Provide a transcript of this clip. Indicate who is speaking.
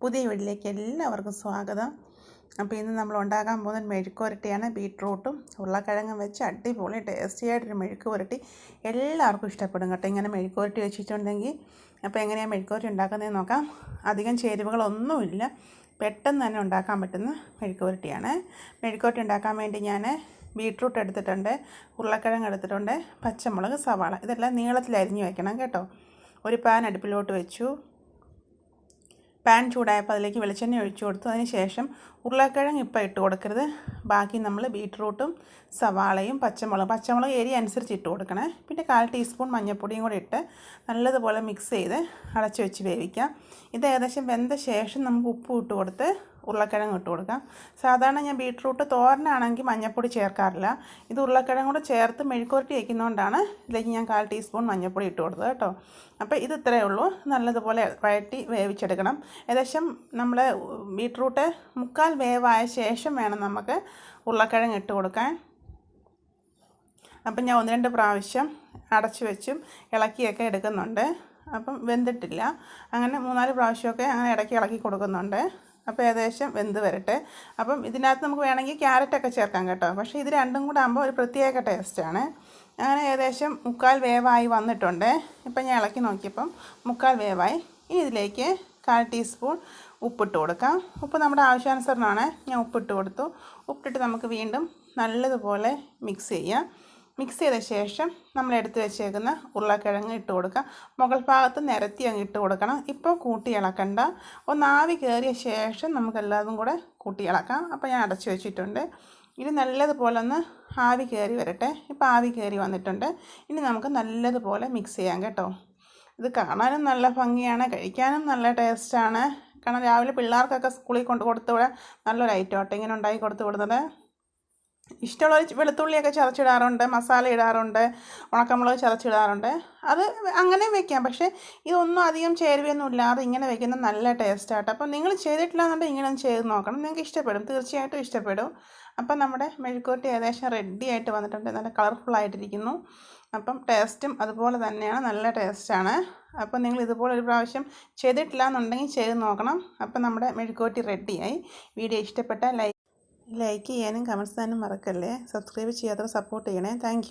Speaker 1: പുതിയ വീട്ടിലേക്ക് എല്ലാവർക്കും സ്വാഗതം. അപ്പോൾ ഇന്ന് നമ്മൾ ഉണ്ടാക്കാൻ പോകുന്ന മെഴുക്കുരട്ടിയാണ് ബീട്രൂട്ടും ഉരുളക്കിഴങ്ങും വെച്ച് അടിപൊളി ടേസ്റ്റി ആയിട്ടൊരു മെഴുക്ക് പുരട്ടി എല്ലാവർക്കും ഇഷ്ടപ്പെടും കേട്ടോ ഇങ്ങനെ മെഴുക്കുരട്ടി വെച്ചിട്ടുണ്ടെങ്കിൽ. അപ്പോൾ എങ്ങനെയാണ് മെഴുക്കുരട്ടി ഉണ്ടാക്കുന്നതെന്ന് നോക്കാം. അധികം ചേരുവകളൊന്നുമില്ല. പെട്ടെന്ന് തന്നെ ഉണ്ടാക്കാൻ പറ്റുന്ന മെഴുക്കുരട്ടിയാണ് മെഴുക്കുരട്ടി ഉണ്ടാക്കാൻ വേണ്ടി ഞാൻ ബീട്രൂട്ട് എടുത്തിട്ടുണ്ട് ഉരുളക്കിഴങ്ങ് എടുത്തിട്ടുണ്ട് പച്ചമുളക് സവാള. ഇതെല്ലാം നീളത്തിൽ അരിഞ്ഞ് വെക്കണം കേട്ടോ. ഒരു പാൻ അടുപ്പിലോട്ട് വെച്ചു. പാൻ ചൂടായപ്പോൾ അതിലേക്ക് വെളിച്ചെണ്ണ ഒഴിച്ചു കൊടുത്തു. അതിന് ശേഷം ഉരുളക്കിഴങ്ങ് ഇപ്പം ഇട്ട് കൊടുക്കരുത്. ബാക്കി നമ്മൾ ബീട്രൂട്ടും സവാളയും പച്ചമുളകും പച്ചമുളക് ഏരിയ അനുസരിച്ച് ഇട്ട് കൊടുക്കണേ. പിന്നെ കാൽ ടീസ്പൂൺ മഞ്ഞൾപ്പൊടിയും കൂടി ഇട്ട് നല്ലതുപോലെ മിക്സ് ചെയ്ത് അടച്ചു വെച്ച് വേവിക്കാം. ഇത് ഏകദേശം വെന്ത ശേഷം നമുക്ക് ഉപ്പ് ഇട്ട് കൊടുത്ത് ഉരുളക്കിഴങ്ങ് ഇട്ട് കൊടുക്കാം. സാധാരണ ഞാൻ ബീട്രൂട്ട് തോരനാണെങ്കിൽ മഞ്ഞൾപ്പൊടി ചേർക്കാറില്ല. ഇത് ഉരുളക്കിഴങ്ങ് കൂടെ ചേർത്ത് മെഴുക്കുരട്ടി വയ്ക്കുന്നതുകൊണ്ടാണ് ഇതിലേക്ക് ഞാൻ കാൽ ടീസ്പൂൺ മഞ്ഞൾപ്പൊടി ഇട്ട് കൊടുത്തത് കേട്ടോ. അപ്പോൾ ഇത് ഇത്രയേ ഉള്ളൂ. നല്ലതുപോലെ വഴറ്റി വേവിച്ചെടുക്കണം. ഏകദേശം നമ്മൾ ബീട്രൂട്ട് മുക്കാൽ വേവായ ശേഷം വേണം നമുക്ക് ഉരുളക്കിഴങ്ങ് ഇട്ട് കൊടുക്കാൻ. അപ്പം ഞാൻ ഒന്ന് രണ്ട് പ്രാവശ്യം അടച്ചു വെച്ചും ഇളക്കിയൊക്കെ എടുക്കുന്നുണ്ട്. അപ്പം വെന്തിട്ടില്ല. അങ്ങനെ മൂന്നാൽ പ്രാവശ്യമൊക്കെ അങ്ങനെ ഇടയ്ക്ക് ഇളക്കി കൊടുക്കുന്നുണ്ട്. അപ്പോൾ ഏകദേശം വെന്ത് വരട്ടെ. അപ്പം ഇതിനകത്ത് നമുക്ക് വേണമെങ്കിൽ ക്യാരറ്റൊക്കെ ചേർക്കാം കേട്ടോ. പക്ഷേ ഇത് രണ്ടും കൂടെ ആകുമ്പോൾ ഒരു പ്രത്യേക ടേസ്റ്റാണ് അങ്ങനെ ഏകദേശം മുക്കാൽ വേവായി വന്നിട്ടുണ്ട്. ഇപ്പം ഞാൻ ഇളക്കി നോക്കിയപ്പം മുക്കാൽ വേവായി. ഇനി ഇതിലേക്ക് കാൽ ടീസ്പൂൺ ഉപ്പിട്ട് കൊടുക്കാം. ഉപ്പ് നമ്മുടെ ആവശ്യാനുസരണമാണ്. ഞാൻ ഉപ്പിട്ട് കൊടുത്തു. ഉപ്പിട്ടിട്ട് നമുക്ക് വീണ്ടും നല്ലതുപോലെ മിക്സ് ചെയ്യാം. മിക്സ് ചെയ്ത ശേഷം നമ്മൾ എടുത്ത് വെച്ചേക്കുന്ന ഉരുളക്കിഴങ്ങ് ഇട്ട് കൊടുക്കാം മുകൾ ഭാഗത്ത് നിരത്തി അങ്ങ് ഇട്ട് കൊടുക്കണം. ഇപ്പോൾ കൂട്ടി ഇളക്കണ്ട. ഒന്ന് ആവി കയറിയ ശേഷം നമുക്കെല്ലാതും കൂടെ കൂട്ടി ഇളക്കാം. അപ്പോൾ ഞാൻ അടച്ചു വെച്ചിട്ടുണ്ട്. ഇനി നല്ലതുപോലെ ഒന്ന് ആവി കയറി വരട്ടെ. ഇപ്പോൾ ആവി കയറി വന്നിട്ടുണ്ട്. ഇനി നമുക്ക് നല്ലതുപോലെ മിക്സ് ചെയ്യാം കേട്ടോ. ഇത് കാണാനും നല്ല ഭംഗിയാണ് കഴിക്കാനും നല്ല ടേസ്റ്റാണ്. കാരണം രാവിലെ പിള്ളേർക്കൊക്കെ സ്കൂളിൽ കൊണ്ട് കൊടുത്തു വിടാൻ നല്ലൊരു ഐറ്റം ആട്ടോ ഇങ്ങനെ ഉണ്ടാക്കി കൊടുത്തു വിടുന്നത്. ഇഷ്ടമുള്ളവർ വെളുത്തുള്ളിയൊക്കെ ചതച്ചിടാറുണ്ട് മസാല ഇടാറുണ്ട് ഉണക്കമുളക് ചതച്ചിടാറുണ്ട്. അത് അങ്ങനെ വെക്കാം. പക്ഷേ ഇതൊന്നും അധികം ചേരുവയൊന്നും ഇല്ലാതെ ഇങ്ങനെ വെക്കുന്ന നല്ല ടേസ്റ്റാട്ടോ അപ്പം നിങ്ങൾ ചെയ്തിട്ടില്ല എന്നുണ്ടെങ്കിൽ ഇങ്ങനെ ചെയ്ത് നോക്കണം. നിങ്ങൾക്ക് ഇഷ്ടപ്പെടും. തീർച്ചയായിട്ടും ഇഷ്ടപ്പെടും. അപ്പം നമ്മുടെ മെഴുക്കൂട്ടി ഏകദേശം റെഡി ആയിട്ട് വന്നിട്ടുണ്ട്. നല്ല കളർഫുള്ളായിട്ടിരിക്കുന്നു അപ്പം ടേസ്റ്റും അതുപോലെ തന്നെയാണ്. നല്ല ടേസ്റ്റാണ് അപ്പം നിങ്ങൾ ഇതുപോലെ ഒരു പ്രാവശ്യം ചെയ്തിട്ടില്ല എന്നുണ്ടെങ്കിൽ ചെയ്ത് നോക്കണം. അപ്പം നമ്മുടെ മെഴുക്കോട്ടി റെഡിയായി വീഡിയോ ഇഷ്ടപ്പെട്ട ലൈക്ക് ലൈക്ക് ചെയ്യാനും കമൻസ് തരാനും മറക്കല്ലേ. സബ്സ്ക്രൈബ് ചെയ്യാത്തവർ സപ്പോർട്ട് ചെയ്യണേ. താങ്ക്